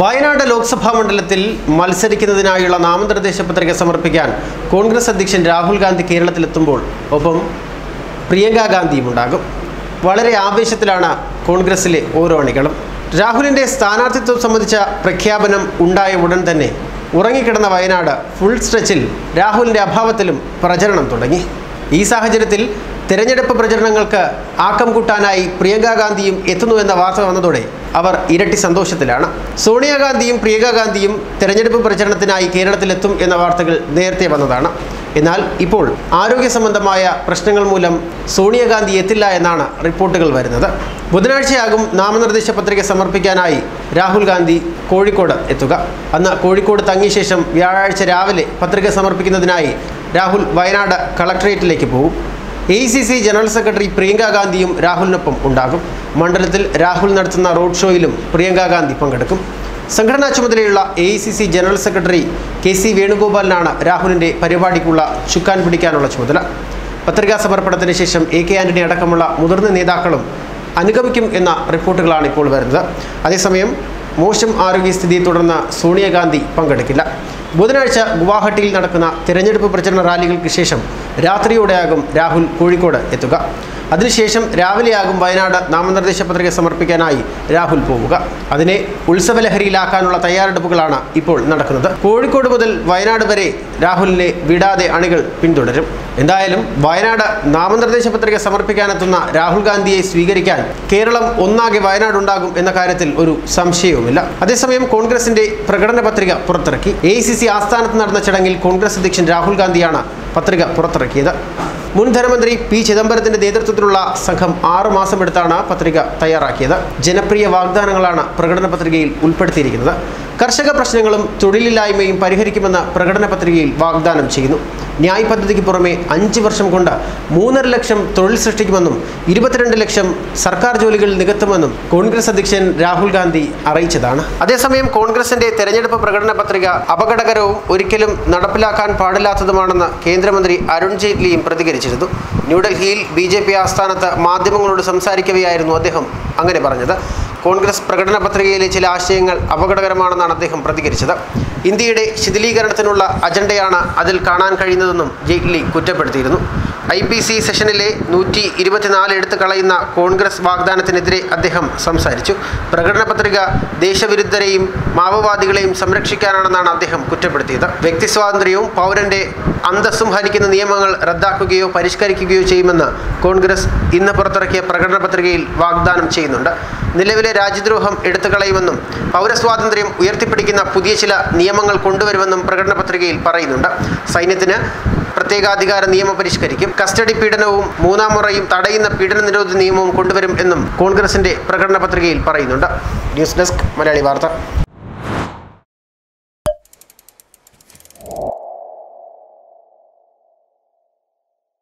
വയനാട് ലോക്സഭാ മണ്ഡലത്തിൽ മത്സരിക്കുന്നതിനായുള്ള നാമനിർദ്ദേശ പത്രിക സമർപ്പിക്കാൻ കോൺഗ്രസ് അധ്യക്ഷൻ രാഹുൽ ഗാന്ധി കേരളത്തിലെത്തുമ്പോൾ ഒപ്പം പ്രിയങ്ക ഗാന്ധിയും ഉണ്ടാകും. വളരെ ആവേശത്തിലാണ് കോൺഗ്രസിലെ ഓരോ അണികളും. രാഹുലിന്റെ സ്ഥാനാർത്ഥിത്വം സംബന്ധിച്ച പ്രഖ്യാപനം ഉണ്ടായ ഉടൻ തന്നെ ഉറങ്ങിക്കിടന്ന വയനാട് ഫുൾ സ്ട്രെച്ചിൽ രാഹുലിന്റെ അഭാവത്തിലും പ്രചരണം തുടങ്ങി. ഈ സാഹചര്യത്തിൽ തെരഞ്ഞെടുപ്പ് പ്രചരണങ്ങൾക്ക് ആക്കം കൂട്ടാനായി പ്രിയങ്ക ഗാന്ധിയും എത്തുന്നുവെന്ന വാർത്ത വന്നതോടെ അവർ ഇരട്ടി സന്തോഷത്തിലാണ്. സോണിയാഗാന്ധിയും പ്രിയങ്ക ഗാന്ധിയും തെരഞ്ഞെടുപ്പ് പ്രചരണത്തിനായി കേരളത്തിലെത്തും എന്ന വാർത്തകൾ നേരത്തെ വന്നതാണ്. എന്നാൽ ഇപ്പോൾ ആരോഗ്യ സംബന്ധമായ പ്രശ്നങ്ങൾ മൂലം സോണിയാഗാന്ധി എത്തില്ല എന്നാണ് റിപ്പോർട്ടുകൾ വരുന്നത്. ബുധനാഴ്ചയാകും നാമനിർദ്ദേശ പത്രിക സമർപ്പിക്കാനായി രാഹുൽ ഗാന്ധി കോഴിക്കോട് എത്തുക. അന്ന് കോഴിക്കോട് തങ്ങിയ ശേഷം വ്യാഴാഴ്ച രാവിലെ പത്രിക സമർപ്പിക്കുന്നതിനായി രാഹുൽ വയനാട് കളക്ടറേറ്റിലേക്ക് പോകും. A C C general secretary Priyanka ഗാന്ധിയും രാഹുലിനൊപ്പം ഉണ്ടാകും. മണ്ഡലത്തിൽ രാഹുൽ നടത്തുന്ന റോഡ് ഷോയിലും പ്രിയങ്ക ഗാന്ധി പങ്കെടുക്കും. സംഘടനാ ചുമതലയുള്ള A I C C general secretary K C വേണുഗോപാലിനാണ് രാഹുലിന്റെ പരിപാടിക്കുള്ള ചുക്കാൻ പിടിക്കാനുള്ള ചുമതല. പത്രികാ സമർപ്പണത്തിന് ശേഷം എ കെ ആന്റണി അടക്കമുള്ള മുതിർന്ന നേതാക്കളും അനുഗമിക്കും എന്ന റിപ്പോർട്ടുകളാണ് ഇപ്പോൾ വരുന്നത്. അതേസമയം മോശം ആരോഗ്യസ്ഥിതിയെ തുടർന്ന് സോണിയാഗാന്ധി പങ്കെടുക്കില്ല. ബുധനാഴ്ച ഗുവാഹട്ടിയിൽ നടക്കുന്ന തിരഞ്ഞെടുപ്പ് പ്രചരണ റാലികൾക്ക് ശേഷം രാത്രിയോടെയാകും രാഹുൽ കോഴിക്കോട് എത്തുക. അതിനുശേഷം രാവിലെയാകും വയനാട് നാമനിർദ്ദേശ പത്രിക സമർപ്പിക്കാനായി രാഹുൽ പോവുക. അതിനെ ഉത്സവലഹരിയിലാക്കാനുള്ള തയ്യാറെടുപ്പുകളാണ് ഇപ്പോൾ നടക്കുന്നത്. കോഴിക്കോട് മുതൽ വയനാട് വരെ രാഹുലിനെ വിടാതെ അണികൾ പിന്തുടരും. എന്തായാലും വയനാട് നാമനിർദ്ദേശ പത്രിക സമർപ്പിക്കാനെത്തുന്ന രാഹുൽ ഗാന്ധിയെ സ്വീകരിക്കാൻ കേരളം ഒന്നാകെ വയനാട് ഉണ്ടാകും എന്ന കാര്യത്തിൽ ഒരു സംശയവുമില്ല. അതേസമയം കോൺഗ്രസിന്റെ പ്രകടന പത്രിക പുറത്തിറക്കി. എ ആസ്ഥാനത്ത് നടന്ന ചടങ്ങിൽ കോൺഗ്രസ് അധ്യക്ഷൻ രാഹുൽ ഗാന്ധിയാണ് പത്രിക പുറത്തിറക്കിയത്. മുൻ ധനമന്ത്രി പി ചിദംബരത്തിന്റെ നേതൃത്വത്തിലുള്ള സംഘം ആറു മാസമെടുത്താണ് പത്രിക തയ്യാറാക്കിയത്. ജനപ്രിയ വാഗ്ദാനങ്ങളാണ് പ്രകടന പത്രികയിൽ ഉൾപ്പെടുത്തിയിരിക്കുന്നത്. കർഷക പ്രശ്നങ്ങളും തൊഴിലില്ലായ്മയും പരിഹരിക്കുമെന്ന പ്രകടന പത്രികയിൽ വാഗ്ദാനം ചെയ്യുന്നു. ന്യായ് പദ്ധതിക്ക് പുറമെ അഞ്ച് വർഷം കൊണ്ട് മൂന്നര ലക്ഷം തൊഴിൽ സൃഷ്ടിക്കുമെന്നും ഇരുപത്തിരണ്ട് ലക്ഷം സർക്കാർ ജോലികൾ നികത്തുമെന്നും കോൺഗ്രസ് അധ്യക്ഷൻ രാഹുൽ ഗാന്ധി അറിയിച്ചതാണ്. അതേസമയം കോൺഗ്രസിന്റെ തെരഞ്ഞെടുപ്പ് പ്രകടന പത്രിക അപകടകരവും ഒരിക്കലും നടപ്പിലാക്കാൻ പാടില്ലാത്തതുമാണെന്ന് കേന്ദ്രമന്ത്രി അരുൺ ജെയ്റ്റ്ലിയും പ്രതികരിച്ചിരുന്നു. ന്യൂഡൽഹിയിൽ ബി ആസ്ഥാനത്ത് മാധ്യമങ്ങളോട് സംസാരിക്കവെയായിരുന്നു അദ്ദേഹം അങ്ങനെ പറഞ്ഞത്. കോൺഗ്രസ് പ്രകടന പത്രികയിലെ ചില ആശയങ്ങൾ അപകടകരമാണെന്നാണ് അദ്ദേഹം പ്രതികരിച്ചത്. ഇന്ത്യയുടെ ശിഥിലീകരണത്തിനുള്ള അജണ്ടയാണ് അതിൽ കാണാൻ കഴിയുന്നതെന്നും ജെയ്റ്റ്ലി കുറ്റപ്പെടുത്തിയിരുന്നു. ഐ പി സി സെഷനിലെ നൂറ്റി ഇരുപത്തിനാല് എടുത്തു കളയുന്ന കോൺഗ്രസ് വാഗ്ദാനത്തിനെതിരെ അദ്ദേഹം സംസാരിച്ചു. പ്രകടന പത്രിക ദേശവിരുദ്ധരെയും മാവോവാദികളെയും സംരക്ഷിക്കാനാണെന്നാണ് അദ്ദേഹം കുറ്റപ്പെടുത്തിയത്. വ്യക്തി സ്വാതന്ത്ര്യവും പൗരന്റെ അന്തസ്സും ഹനിക്കുന്ന നിയമങ്ങൾ റദ്ദാക്കുകയോ പരിഷ്കരിക്കുകയോ ചെയ്യുമെന്ന് കോൺഗ്രസ് ഇന്ന് പുറത്തിറക്കിയ പ്രകടന പത്രികയിൽ വാഗ്ദാനം ചെയ്യുന്നുണ്ട്. നിലവിലെ രാജ്യദ്രോഹം എടുത്തു കളയുമെന്നും പൗരസ്വാതന്ത്ര്യം ഉയർത്തിപ്പിടിക്കുന്ന പുതിയ ചില നിയമങ്ങൾ കൊണ്ടുവരുമെന്നും പ്രകടന പത്രികയിൽ പറയുന്നുണ്ട്. സൈന്യത്തിന് പ്രത്യേകാധികാര നിയമം പരിഷ്കരിക്കും. കസ്റ്റഡി പീഡനവും മൂന്നാം മുറയും തടയുന്ന പീഡന നിരോധന നിയമവും കൊണ്ടുവരും എന്നും കോൺഗ്രസിന്റെ പ്രകടന പത്രികയിൽ പറയുന്നുണ്ട്. ന്യൂസ് ഡെസ്ക് മലയാളി വാർത്ത.